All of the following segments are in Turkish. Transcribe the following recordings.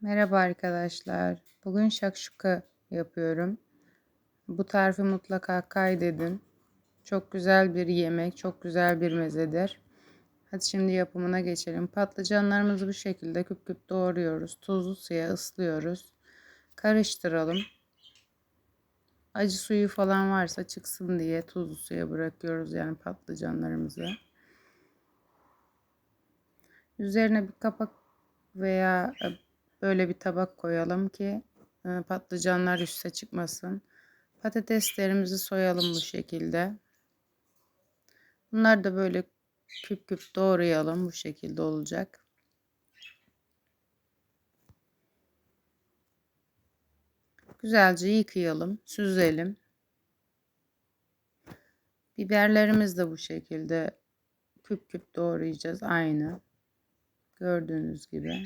Merhaba arkadaşlar. Bugün şakşuka yapıyorum. Bu tarifi mutlaka kaydedin. Çok güzel bir yemek, çok güzel bir mezedir. Hadi şimdi yapımına geçelim. Patlıcanlarımızı bu şekilde küp küp doğruyoruz. Tuzlu suya ıslıyoruz. Karıştıralım. Acı suyu falan varsa çıksın diye tuzlu suya bırakıyoruz yani patlıcanlarımızı. Üzerine bir kapak veya böyle bir tabak koyalım ki e, patlıcanlar üste çıkmasın. Patateslerimizi soyalım bu şekilde. Bunlar da böyle küp küp doğrayalım. Bu şekilde olacak. Güzelce yıkayalım, süzelim. Biberlerimiz de bu şekilde küp küp doğrayacağız aynı. Gördüğünüz gibi.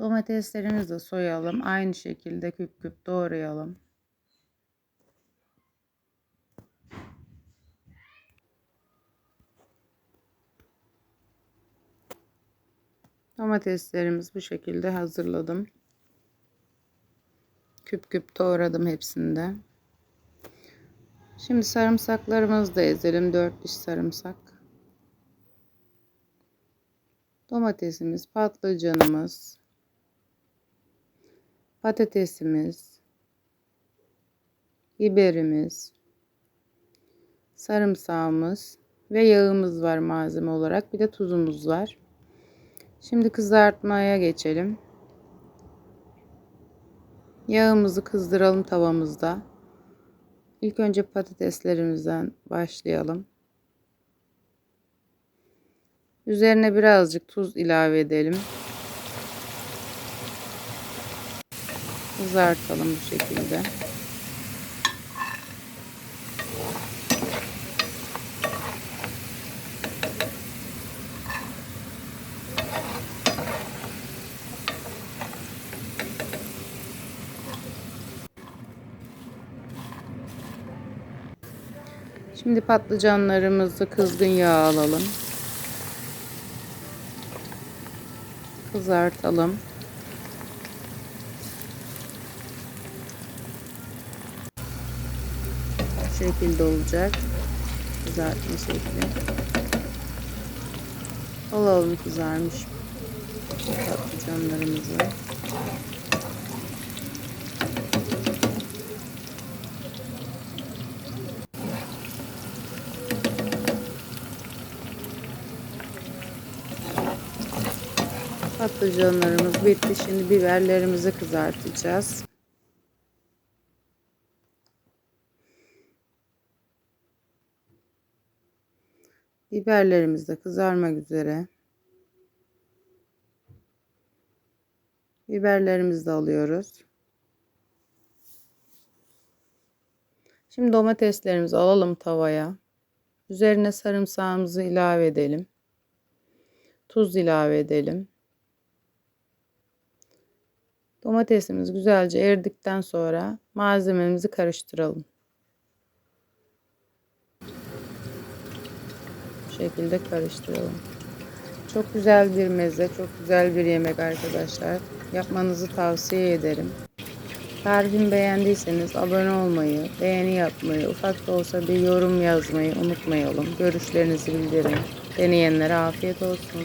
Domateslerimizi de soyalım. Aynı şekilde küp küp doğrayalım. Domateslerimiz bu şekilde hazırladım. Küp küp doğradım hepsinde. Şimdi sarımsaklarımızı da ezelim. 4 diş sarımsak. Domatesimiz, patlıcanımız, patatesimiz, biberimiz, sarımsağımız ve yağımız var malzeme olarak. Bir de tuzumuz var. Şimdi kızartmaya geçelim. Yağımızı kızdıralım tavamızda. İlk önce patateslerimizden başlayalım. Üzerine birazcık tuz ilave edelim. Kızartalım bu şekilde. Şimdi patlıcanlarımızı kızgın yağ alalım. Kızartalım. Şekilde olacak. Kızartma şekli. Alalım kızarmış patlıcanlarımızı. Patlıcanlarımız bitti. Şimdi biberlerimizi kızartacağız. Biberlerimiz de kızarmak üzere. Biberlerimizi de alıyoruz. Şimdi domateslerimizi alalım tavaya. Üzerine sarımsağımızı ilave edelim. Tuz ilave edelim. Domatesimiz güzelce eridikten sonra malzememizi karıştıralım. Şekilde karıştıralım. Çok güzel bir meze, çok güzel bir yemek arkadaşlar. Yapmanızı tavsiye ederim. Tarifimi beğendiyseniz abone olmayı, beğeni yapmayı, ufak da olsa bir yorum yazmayı unutmayalım. Görüşlerinizi bildirin. Deneyenlere afiyet olsun.